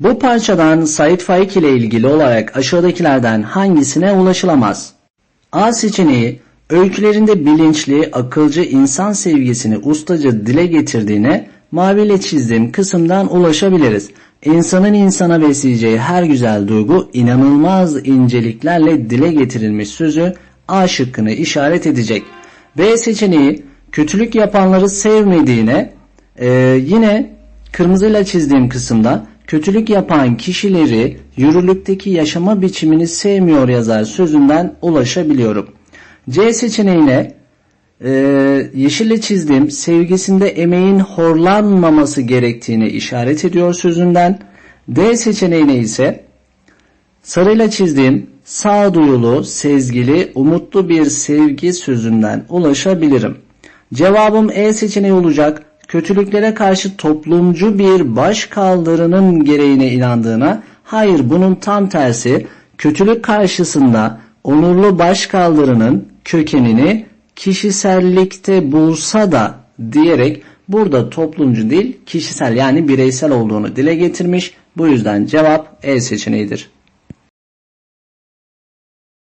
Bu parçadan Said Faik ile ilgili olarak aşağıdakilerden hangisine ulaşılamaz? A seçeneği öykülerinde bilinçli, akılcı insan sevgisini ustaca dile getirdiğine maviyle çizdiğim kısımdan ulaşabiliriz. İnsanın insana besleyeceği her güzel duygu inanılmaz inceliklerle dile getirilmiş sözü A şıkkını işaret edecek. B seçeneği kötülük yapanları sevmediğine e, yine kırmızıyla çizdiğim kısımda kötülük yapan kişileri yürürlükteki yaşama biçimini sevmiyor yazar sözünden ulaşabiliyorum. C seçeneğine e, yeşille çizdiğim sevgisinde emeğin horlanmaması gerektiğini işaret ediyor sözünden. D seçeneğine ise sarıyla çizdiğim sağduyulu, sezgili, umutlu bir sevgi sözünden ulaşabilirim. Cevabım E seçeneği olacak. Kötülüklere karşı toplumcu bir baş kaldırının gereğine inandığına, hayır bunun tam tersi, kötülük karşısında onurlu baş kaldırının kökenini kişisellikte bulsa da diyerek burada toplumcu değil kişisel yani bireysel olduğunu dile getirmiş. Bu yüzden cevap E seçeneğidir.